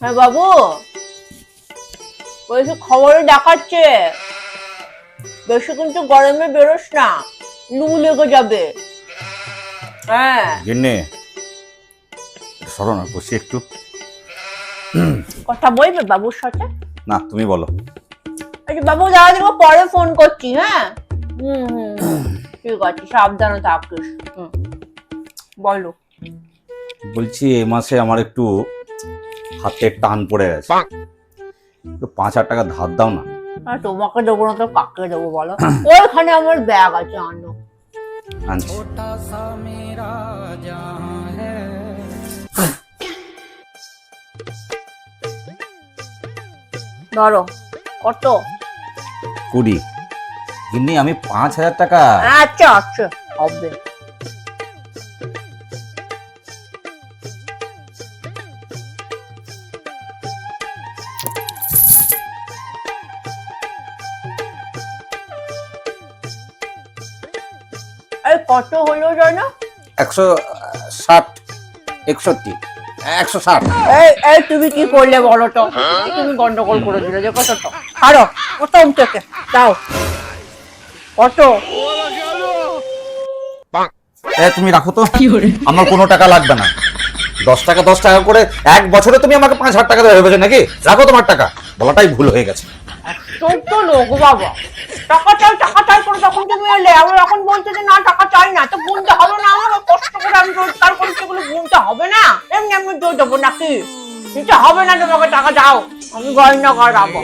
হ্যাঁ বাবু। বলছি খবরে দেখাচ্ছে। বেশি কিন্তু গরমে বেরোস না লু লেগে যাবে। হ্যাঁ। গিন্নি সরো না বসি একটু। কথা বলবে বাবুর সাথে? না তুমি বলো। আচ্ছা বাবু দাদা দেখো পরে ফোন করছি হ্যাঁ? হুম হুম হুম। ঠিক আছে সাবধানে থাকিস। হুম। বলো। বলছি এ মাসে আমার একটু হাতে টান পড়ে গেছে। একটু পাঁচ হাজার টাকা ধার দাও না। তোমাকে দেবো না তো কাকে দেবো বলো? ওইখানে আমার ব্যাগ আছে আনো। ধরো কত? কুড়ি। গিন্নি আমি পাঁচ হাজার টাকা। আচ্ছা আচ্ছা হবে। কত হলো জানো? একশো ষাট একষট্টি একশো ষাট। এই এই তুমি কি করলে বলো তো? তুমি গন্ডগোল করে দিলে যে কত তো? প্রথম থেকে দাও। কত? এ তুমি রাখো তো। আমার কোনো টাকা লাগবে না। দশ টাকা দশ টাকা করে এক বছরে তুমি আমাকে পাঁচ হাজার টাকা দেবে ভেবেছো নাকি? রাখো তোমার টাকা। বলাটাই ভুল হয়ে গেছে। চোদ্দ লোক বাবা। টাকা টাকা তখন তুমি এলে আমি এখন বলছো যে, না, টাকা চাই না। তো গুনতে হবে না আমার কষ্ট করে আমি রোজগার করছি সেগুলো গুনতে হবে না। এমনি আমি দিয়ে দেবো নাকি? কিছু হবে না তোমাকে টাকা দাও আমি গয়না করাবো